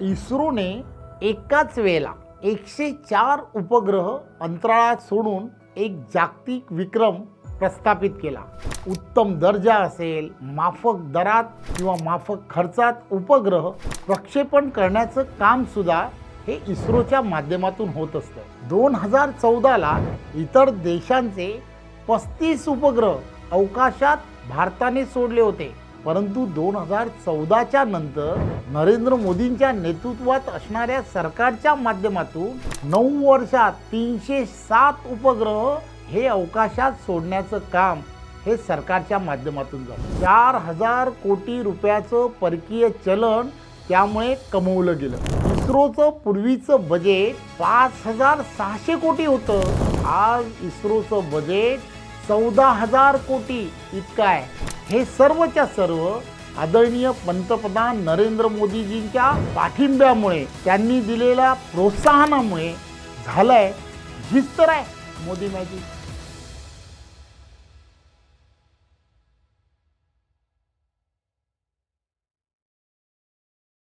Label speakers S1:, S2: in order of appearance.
S1: इस्रोने एकाच वेळेला एकशे चार उपग्रह अंतराळात सोडून एक जागतिक विक्रम प्रस्थापित केला. उत्तम दर्जा असेल माफक दरात किंवा माफक खर्चात उपग्रह प्रक्षेपण करण्याचं काम सुद्धा हे इस्रोच्या माध्यमातून होत असतं. दोन हजार चौदाला इतर देशांचे पस्तीस उपग्रह अवकाशात भारताने सोडले होते. परंतु दोन हजार चौदाच्या नंतर नरेंद्र मोदींच्या नेतृत्वात असणाऱ्या सरकारच्या माध्यमातून नऊ वर्षात तीनशे सात उपग्रह हे अवकाशात सोडण्याचं काम हे सरकारच्या माध्यमातून झालं. चार हजार कोटी रुपयाचं परकीय चलन त्यामुळे कमवलं गेलं. इस्रोचं पूर्वीचं बजेट पाच हजार सहाशे कोटी होतं. आज इस्रोचं बजेट चौदा हजार कोटी. इतकं आहे. हे सर्वच्या सर्व आदरणीय पंतप्रधान नरेंद्र मोदीजींच्या पाठिंब्यामुळे त्यांनी दिलेल्या प्रोत्साहनामुळे झालंय. हीच तर आहे मोदी मॅजिक.